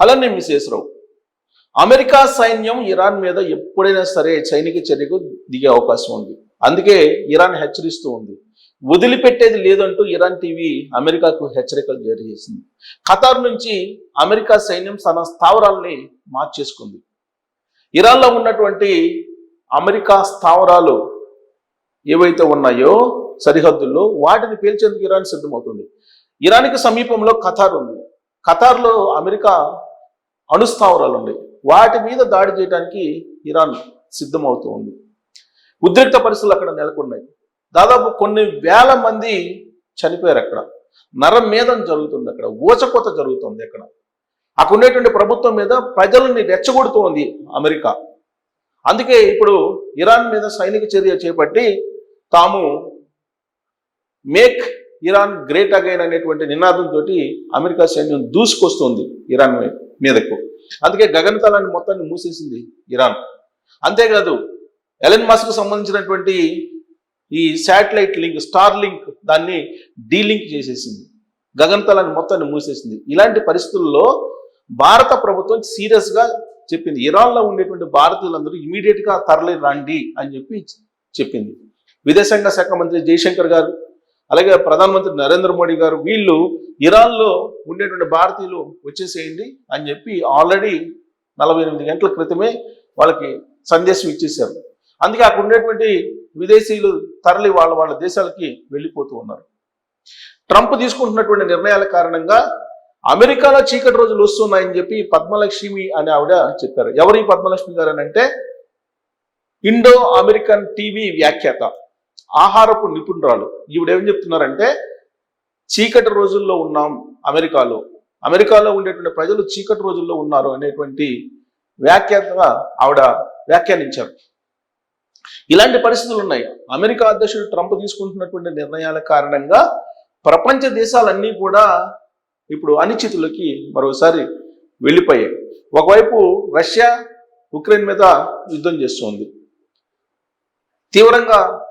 అలానే miss America సైన్యం Iran మీద ఎప్పుడైనా సరే సైనిక చర్యకు దిగే అవకాశం ఉంది. అందుకే ఇరాన్ హెచ్చరిస్తూ ఉంది. వదిలిపెట్టేది లేదంటూ ఇరాన్ టీవీ అమెరికాకు హెచ్చరికలు జారీ చేసింది. ఖతార్ నుంచి అమెరికా సైన్యం తన స్థావరాల్ని మార్చేసుకుంది. ఇరాన్లో ఉన్నటువంటి అమెరికా స్థావరాలు ఏవైతే ఉన్నాయో సరిహద్దుల్లో వాటిని పేల్చేందుకు ఇరాన్ సిద్ధమవుతుంది. ఇరాన్కి సమీపంలో ఖతార్ ఉంది. ఖతార్లో అమెరికా అణుస్థావరాలు ఉన్నాయి వాటి మీద దాడి చేయడానికి ఇరాన్ సిద్ధమవుతూ ఉంది. ఉద్రిక్త పరిస్థితులు అక్కడ నెలకొన్నాయి. దాదాపు కొన్ని వేల మంది చనిపోయారు అక్కడ. నరమేధం జరుగుతుంది అక్కడ. ఊచకోత జరుగుతుంది అక్కడ. అక్కడ ఉండేటువంటి ప్రభుత్వం మీద ప్రజలని రెచ్చగొడుతోంది అమెరికా. అందుకే ఇప్పుడు ఇరాన్ మీద సైనిక చర్య చేపట్టి తాము మేక్ ఇరాన్ గ్రేట్ అగైన్ అనేటువంటి నినాదంతో అమెరికా సైన్యం దూసుకొస్తుంది ఇరాన్ వైపు. మీదకు. అందుకే గగనతలాన్ని మొత్తాన్ని మూసేసింది ఇరాన్. అంతేకాదు ఎలన్ మస్క్ సంబంధించినటువంటి ఈ శాటిలైట్ లింక్ స్టార్ లింక్ దాన్ని డీలింక్ చేసేసింది. గగనతలాన్ని మొత్తాన్ని మూసేసింది. ఇలాంటి పరిస్థితుల్లో భారత ప్రభుత్వం సీరియస్గా చెప్పింది. ఇరాన్లో ఉండేటువంటి భారతీయులందరూ ఇమీడియట్గా తరలి రండి అని చెప్పి చెప్పింది. విదేశాంగ శాఖ మంత్రి జయశంకర్ గారు అలాగే ప్రధానమంత్రి నరేంద్ర మోడీ గారు వీళ్ళు ఇరాన్లో ఉండేటువంటి భారతీయులు వచ్చేసేయండి అని చెప్పి ఆల్రెడీ నలభై ఎనిమిది గంటల క్రితమే వాళ్ళకి సందేశం ఇచ్చేశారు. అందుకే అక్కడ ఉండేటువంటి విదేశీయులు తరలి వాళ్ళ వాళ్ళ దేశాలకి వెళ్ళిపోతూ ఉన్నారు. ట్రంప్ తీసుకుంటున్నటువంటి నిర్ణయాల కారణంగా అమెరికాలో చీకటి రోజులు వస్తున్నాయని చెప్పి పద్మలక్ష్మి అనే ఆవిడ చెప్పారు. ఎవరి పద్మలక్ష్మి గారు అంటే ఇండో అమెరికన్ టీవీ వ్యాఖ్యాత. ఆహారపు నిపుణురాలు. ఈవిడేం చెప్తున్నారంటే చీకటి రోజుల్లో ఉన్నాం అమెరికాలో. అమెరికాలో ఉండేటువంటి ప్రజలు చీకటి రోజుల్లో ఉన్నారు అనేటువంటి వ్యాఖ్యాతగా ఆవిడ వ్యాఖ్యానించారు. ఇలాంటి పరిస్థితులు ఉన్నాయి. అమెరికా అధ్యక్షుడు ట్రంప్ తీసుకుంటున్నటువంటి నిర్ణయాల కారణంగా ప్రపంచ దేశాలన్నీ కూడా ఇప్పుడు అనిశ్చితులకి మరోసారి వెళ్ళిపోయాయి. ఒకవైపు రష్యా ఉక్రెయిన్ మీద యుద్ధం చేస్తోంది. తీవ్రంగా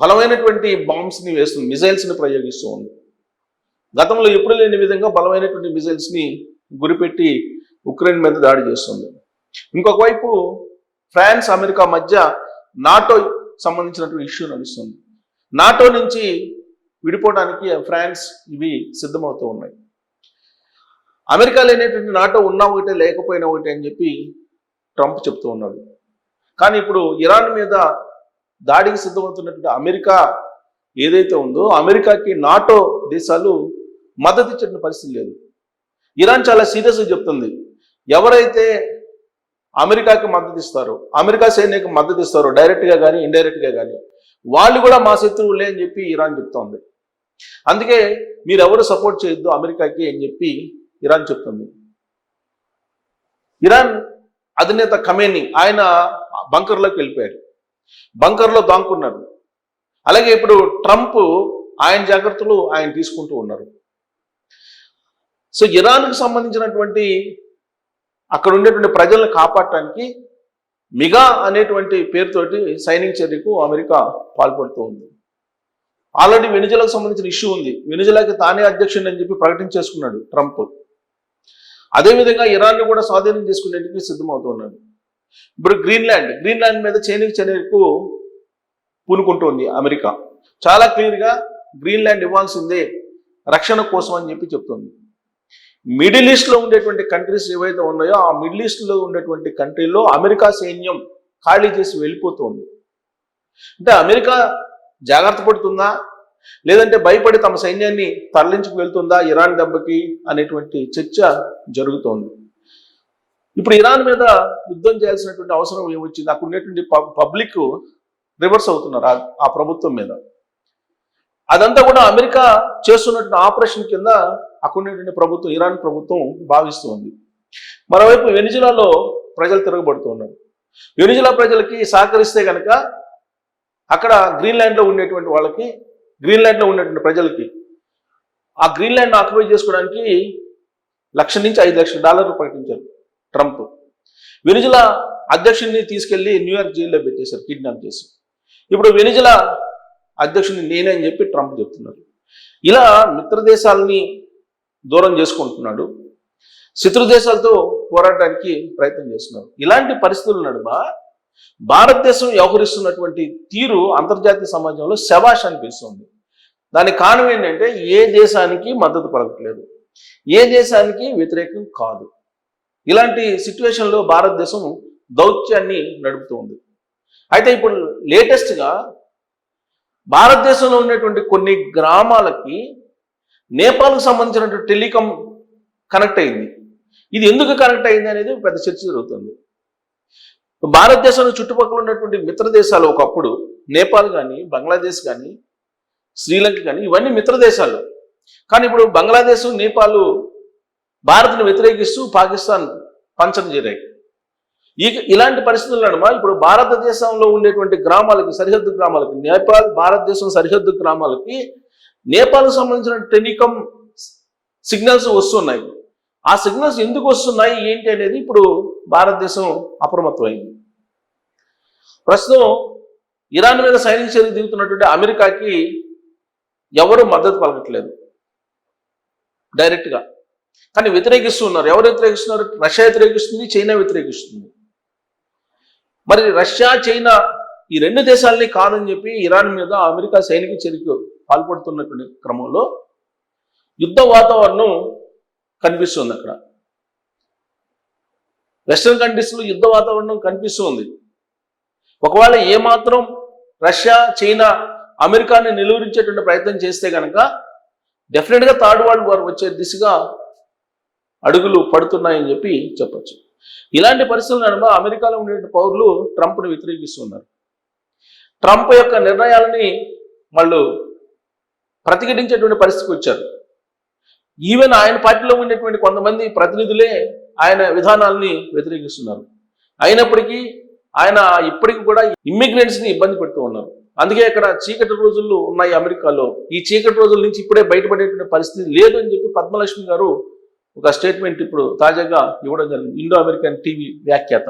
బలమైనటువంటి బాంబ్స్ని వేస్తుంది మిజైల్స్ని ప్రయోగిస్తూ ఉంది. గతంలో ఎప్పుడు లేని విధంగా బలమైనటువంటి మిజైల్స్ని గురిపెట్టి ఉక్రెయిన్ మీద దాడి చేస్తుంది. ఇంకొక వైపు ఫ్రాన్స్ అమెరికా మధ్య నాటో సంబంధించినటువంటి ఇష్యూ నడుస్తుంది. నాటో నుంచి విడిపోవడానికి ఫ్రాన్స్ ఇవి సిద్ధమవుతూ ఉన్నాయి. అమెరికా లేనటువంటి నాటో ఉన్నా ఒకటే లేకపోయినా ఒకటే అని చెప్పి ట్రంప్ చెప్తూ ఉన్నాడు. కానీ ఇప్పుడు ఇరాన్ మీద దాడికి సిద్ధమవుతున్నటువంటి అమెరికా ఏదైతే ఉందో అమెరికాకి నాటో దేశాలు మద్దతు ఇచ్చిన పరిస్థితి లేదు. ఇరాన్ చాలా సీరియస్గా చెప్తుంది. ఎవరైతే అమెరికాకి మద్దతు ఇస్తారో అమెరికా సైన్యకి మద్దతు ఇస్తారో డైరెక్ట్గా కానీ ఇండైరెక్ట్గా కానీ వాళ్ళు కూడా మా శత్రువులే అని చెప్పి ఇరాన్ చెప్తోంది. అందుకే మీరు ఎవరు సపోర్ట్ చేయొద్దు అమెరికాకి అని చెప్పి ఇరాన్ చెప్తుంది. ఇరాన్ అధినేత ఖమేని ఆయన బంకర్లోకి వెళ్ళిపోయారు. బంకర్లో దాంకున్నారు అలాగే ఇప్పుడు ట్రంప్ ఆయన జాగ్రత్తలు ఆయన తీసుకుంటూ ఉన్నారు. సో ఇరాన్కు సంబంధించినటువంటి అక్కడ ఉండేటువంటి ప్రజలను కాపాడటానికి మిగా అనేటువంటి పేరుతోటి సైనిక చర్యకు అమెరికా పాల్పడుతూ ఉంది. ఆల్రెడీ వెనుజులకు సంబంధించిన ఇష్యూ ఉంది. వెనుజులాకి తానే అధ్యక్షుడు అని చెప్పి ప్రకటించేసుకున్నాడు ట్రంప్. అదేవిధంగా ఇరాన్ని కూడా స్వాధీనం చేసుకునేందుకు సిద్ధమవుతున్నాడు ఇప్పుడు గ్రీన్లాండ్ గ్రీన్లాండ్ మీద సైనిక చర్యకు పూనుకుంటోంది అమెరికా. చాలా క్లియర్గా గ్రీన్లాండ్ ఇవ్వాల్సిందే రక్షణ కోసం అని చెప్పి చెప్తుంది. మిడిల్ ఈస్ట్లో ఉండేటువంటి కంట్రీస్ ఏవైతే ఉన్నాయో ఆ మిడిల్ ఈస్ట్లో ఉండేటువంటి కంట్రీలో అమెరికా సైన్యం ఖాళీ చేసి వెళ్ళిపోతుంది. అంటే అమెరికా జాగ్రత్త పడుతుందా? లేదంటే భయపడి తమ సైన్యాన్ని తరలించుకు వెళ్తుందా ఇరాన్ దెబ్బకి అనేటువంటి చర్చ జరుగుతోంది. ఇప్పుడు ఇరాన్ మీద యుద్ధం చేయాల్సినటువంటి అవసరం ఏమొచ్చింది? అక్కడ ఉండేటువంటి పబ్లిక్ రివర్స్ అవుతున్నారు ఆ- ప్రభుత్వం మీద. అదంతా కూడా అమెరికా చేస్తున్నటువంటి ఆపరేషన్ కింద అక్కడ ఉండేటువంటి ప్రభుత్వం ఇరాన్ ప్రభుత్వం భావిస్తూ ఉంది. మరోవైపు వెనిజులాలో ప్రజలు తిరగబడుతున్నారు వెనిజులా ప్రజలకి సహకరిస్తే కనుక అక్కడ గ్రీన్లాండ్లో ఉండేటువంటి వాళ్ళకి గ్రీన్లాండ్లో ఉండేటువంటి ప్రజలకి ఆ గ్రీన్లాండ్ ఆక్యుపై చేసుకోవడానికి లక్ష నుంచి ఐదు లక్షల డాలర్లు ప్రకటించారు. ట్రంప్. వెనిజులా అధ్యక్షుడిని తీసుకెళ్ళి న్యూయార్క్ జైల్లో పెట్టేశారు కిడ్నాప్ చేసి. ఇప్పుడు వెనిజులా అధ్యక్షుడిని నేనే అని చెప్పి ట్రంప్ చెప్తున్నారు. ఇలా మిత్ర దేశాలని దూరం చేసుకుంటున్నాడు. శత్రు దేశాలతో పోరాడడానికి ప్రయత్నం చేస్తున్నారు. ఇలాంటి పరిస్థితులు నడుమ? భారతదేశం వ్యవహరిస్తున్నటువంటి తీరు అంతర్జాతీయ సమాజంలో శవాష్ అనిపిస్తుంది దానికి కారణం ఏంటంటే ఏ దేశానికి మద్దతు పలకట్లేదు. ఏ దేశానికి వ్యతిరేకం కాదు. ఇలాంటి సిచ్యువేషన్లో భారతదేశం దౌత్యాన్ని నడుపుతూ ఉంది. అయితే ఇప్పుడు లేటెస్ట్గా భారతదేశంలో ఉన్నటువంటి కొన్ని గ్రామాలకి నేపాల్కు సంబంధించినటువంటి టెలికాం కనెక్ట్ అయింది. ఇది ఎందుకు కనెక్ట్ అయింది అనేది పెద్ద చర్చ జరుగుతుంది. భారతదేశంలో చుట్టుపక్కల ఉన్నటువంటి మిత్ర దేశాలు ఒకప్పుడు నేపాల్ కానీ బంగ్లాదేశ్ కానీ శ్రీలంక కానీ ఇవన్నీ మిత్ర దేశాలు. కానీ ఇప్పుడు బంగ్లాదేశ్ నేపాల్ భారత్ను వ్యతిరేకిస్తూ పాకిస్తాన్ పంచం చేరాయి. ఈ ఇలాంటి పరిస్థితుల అనమా ఇప్పుడు భారతదేశంలో ఉండేటువంటి గ్రామాలకి సరిహద్దు గ్రామాలకి నేపాల్ భారతదేశం సరిహద్దు గ్రామాలకి నేపాల్ సంబంధించిన టెలికాం సిగ్నల్స్ వస్తున్నాయి. ఆ సిగ్నల్స్ ఎందుకు వస్తున్నాయి? ఏంటి అనేది ఇప్పుడు భారతదేశం అప్రమత్తమైంది. ప్రస్తుతం ఇరాన్ మీద సైనిక చర్య దిగుతున్నటువంటి అమెరికాకి ఎవరు మద్దతు పలకట్లేదు. డైరెక్ట్గా. కానీ వ్యతిరేకిస్తున్నారు. ఎవరు వ్యతిరేకిస్తున్నారు? రష్యా వ్యతిరేకిస్తుంది చైనా వ్యతిరేకిస్తుంది. మరి రష్యా చైనా ఈ రెండు దేశాలని కాదని చెప్పి ఇరాన్ మీద అమెరికా సైనిక చర్యకు పాల్పడుతున్నటువంటి క్రమంలో యుద్ధ వాతావరణం కనిపిస్తుంది అక్కడ. వెస్ట్రన్ కంట్రీస్లో యుద్ధ వాతావరణం కనిపిస్తుంది. ఒకవేళ ఏమాత్రం రష్యా చైనా అమెరికాని నిలువరించేటువంటి ప్రయత్నం చేస్తే కనుక డెఫినెట్గా థర్డ్ వరల్డ్ వార్ వచ్చే దిశగా అడుగులు పడుతున్నాయని చెప్పి చెప్పచ్చు. ఇలాంటి పరిస్థితుల నడుమ అమెరికాలో ఉండే పౌరులు ట్రంప్ను వ్యతిరేకిస్తున్నారు. ట్రంప్ యొక్క నిర్ణయాలని వాళ్ళు ప్రతిఘటించేటువంటి పరిస్థితికి వచ్చారు. ఈవెన్ ఆయన పార్టీలో ఉండేటువంటి కొంతమంది ప్రతినిధులే ఆయన విధానాల్ని వ్యతిరేకిస్తున్నారు. అయినప్పటికీ ఆయన ఇప్పటికి కూడా ఇమ్మిగ్రెంట్స్ని ఇబ్బంది పెడుతూ ఉన్నారు. అందుకే ఇక్కడ చీకటి రోజులు ఉన్నాయి అమెరికాలో. ఈ చీకటి రోజుల నుంచి ఇప్పుడే బయటపడేటువంటి పరిస్థితి లేదు అని చెప్పి పద్మలక్ష్మి గారు ఒక స్టేట్మెంట్ ఇప్పుడు తాజాగా ఇవ్వడం జరిగింది. ఇండో అమెరికన్ టీవీ వ్యాఖ్యాత.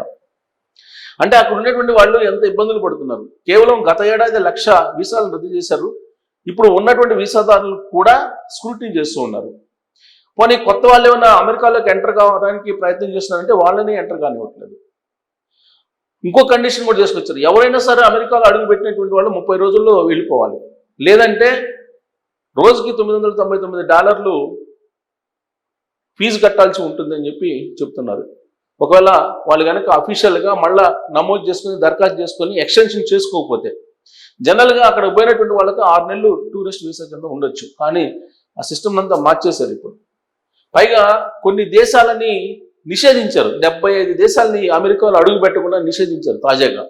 అంటే అక్కడ ఉండేటువంటి వాళ్ళు ఎంత ఇబ్బందులు పడుతున్నారు? కేవలం గత ఏడాది లక్ష వీసాలు రద్దు చేశారు. ఇప్పుడు ఉన్నటువంటి వీసాదారులు కూడా స్క్రూటినీ చేస్తూ ఉన్నారు. పోనీ కొత్త వాళ్ళు ఏమైనా అమెరికాలోకి ఎంటర్ కావడానికి ప్రయత్నం చేస్తున్నారంటే వాళ్ళని ఎంటర్ కానివ్వట్లేదు. ఇంకో కండిషన్ కూడా చేసుకొచ్చారు ఎవరైనా సరే అమెరికాలో అడుగు పెట్టినటువంటి వాళ్ళు ముప్పై రోజుల్లో వెళ్ళిపోవాలి. లేదంటే రోజుకి తొమ్మిది వందల తొంభై తొమ్మిది డాలర్లు ఫీజు కట్టాల్సి ఉంటుందని చెప్పి చెప్తున్నారు. ఒకవేళ వాళ్ళు కనుక అఫీషియల్గా మళ్ళీ నమోదు చేసుకుని దరఖాస్తు చేసుకొని ఎక్స్టెన్షన్ చేసుకోకపోతే జనరల్గా అక్కడ పోయినటువంటి వాళ్ళకి ఆరు నెలలు టూరిస్ట్ వీసా కింద ఉండొచ్చు. కానీ ఆ సిస్టమ్ అంతా మార్చేశారు ఇప్పుడు. పైగా కొన్ని దేశాలని నిషేధించారు. డెబ్బై ఐదు దేశాలని అమెరికాలో అడుగు పెట్టకుండా నిషేధించారు తాజాగా.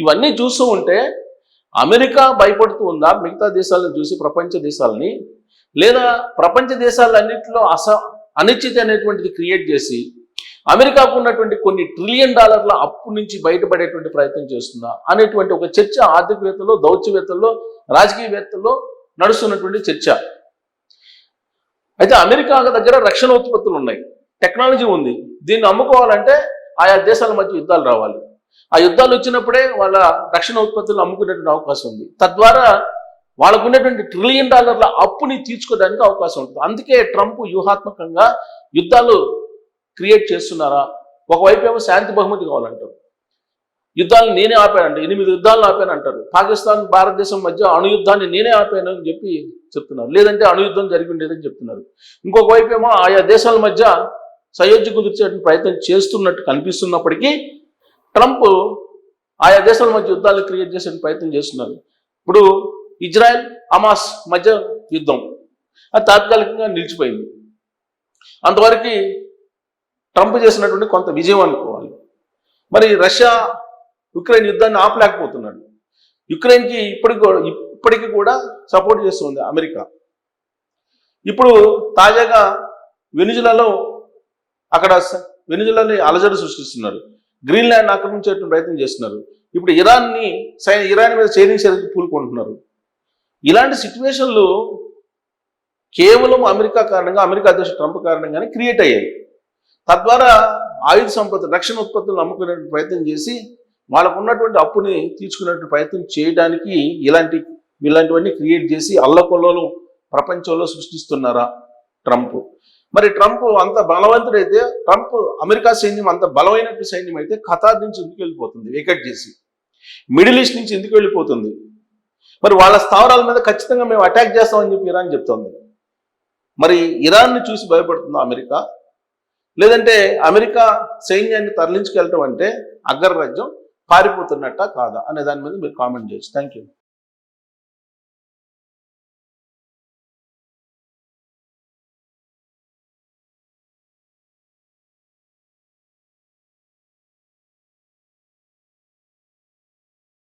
ఇవన్నీ చూస్తూ ఉంటే అమెరికా భయపడుతూ ఉందా? మిగతా దేశాలను చూసి ప్రపంచ దేశాలని లేదా ప్రపంచ దేశాలన్నింటిలో అస అనిశ్చిత అనేటువంటిది క్రియేట్ చేసి అమెరికాకు ఉన్నటువంటి కొన్ని ట్రిలియన్ డాలర్ల అప్పు నుంచి బయటపడేటువంటి ప్రయత్నం చేస్తుందా అనేటువంటి ఒక చర్చ ఆర్థికవేత్తల్లో దౌత్యవేత్తల్లో రాజకీయవేత్తల్లో నడుస్తున్నటువంటి చర్చ. అయితే అమెరికా దగ్గర రక్షణ ఉత్పత్తులు ఉన్నాయి. టెక్నాలజీ ఉంది. దీన్ని అమ్ముకోవాలంటే ఆయా దేశాల మధ్య యుద్ధాలు రావాలి. ఆ యుద్ధాలు వచ్చినప్పుడే వాళ్ళ రక్షణ ఉత్పత్తులు అమ్ముకునేటువంటి అవకాశం ఉంది. తద్వారా వాళ్ళకు ఉన్నటువంటి ట్రిలియన్ డాలర్ల అప్పుని తీర్చుకోవడానికి అవకాశం ఉంటుంది. అందుకే ట్రంప్ వ్యూహాత్మకంగా యుద్ధాలు క్రియేట్ చేస్తున్నారా? ఒకవైపు ఏమో శాంతి బహుమతి కావాలంటారు. యుద్ధాలను నేనే ఆపానండి ఎనిమిది యుద్ధాలను ఆపాను అంటారు. పాకిస్తాన్ భారతదేశం మధ్య అణుయుద్ధాన్ని నేనే ఆపాను అని చెప్పి చెప్తున్నారు. లేదంటే అణుయుద్ధం జరిగి ఉండేదని చెప్తున్నారు. ఇంకొక వైపు ఏమో ఆయా దేశాల మధ్య సయోధ్య కుదిర్చే ప్రయత్నం చేస్తున్నట్టు కనిపిస్తున్నప్పటికీ ట్రంప్ ఆయా దేశాల మధ్య యుద్ధాలు క్రియేట్ చేసే ప్రయత్నం చేస్తున్నారు. ఇప్పుడు ఇజ్రాయెల్ అమాస్ మధ్య యుద్ధం. అది తాత్కాలికంగా నిలిచిపోయింది. అంతవరకు ట్రంప్ చేసినటువంటి కొంత విజయం అనుకోవాలి. మరి రష్యా యుక్రెయిన్ యుద్ధాన్ని ఆపలేకపోతున్నాడు. యుక్రెయిన్కి ఇప్పటికి కూడా కూడా సపోర్ట్ చేస్తుంది అమెరికా. ఇప్పుడు తాజాగా వెనుజులలో అక్కడ వెనుజులని అలజడి సృష్టిస్తున్నారు. గ్రీన్లాండ్ ఆక్రమించేటువంటి ప్రయత్నం చేస్తున్నారు. ఇప్పుడు ఇరాన్ని సైన్ ఇరాన్ మీద చైనీస్ పూలుకుంటున్నారు. ఇలాంటి సిచ్యువేషన్లు కేవలం అమెరికా కారణంగా అమెరికా అధ్యక్షుడు ట్రంప్ కారణంగానే క్రియేట్ అయ్యాయి. తద్వారా ఆయుధ సంపద రక్షణ ఉత్పత్తులను అమ్ముకునే ప్రయత్నం చేసి వాళ్ళకు ఉన్నటువంటి అప్పుని తీర్చుకునేటువంటి ప్రయత్నం చేయడానికి ఇలాంటి ఇలాంటివన్నీ క్రియేట్ చేసి అల్లకొల్లలు ప్రపంచంలో సృష్టిస్తున్నారా ట్రంప్? మరి ట్రంప్ అంత బలవంతుడైతే ట్రంప్ అమెరికా సైన్యం అంత బలమైనటువంటి సైన్యం అయితే ఖతార్ నుంచి ఎందుకు వెళ్ళిపోతుంది వికెట్ చేసి? మిడిల్ ఈస్ట్ నుంచి ఎందుకు వెళ్ళిపోతుంది? మరి వాళ్ళ స్థావరాల మీద ఖచ్చితంగా మేము అటాక్ చేస్తామని చెప్పి ఇరాన్ చెప్తోంది. మరి ఇరాన్ని చూసి భయపడుతుందా అమెరికా? లేదంటే అమెరికా సైన్యాన్ని తరలించుకెళ్ళటం అంటే అగ్రరాజ్యం పారిపోతున్నట్ట కాదా అనే దాని మీద మీరు కామెంట్ చేయొచ్చు. Thank you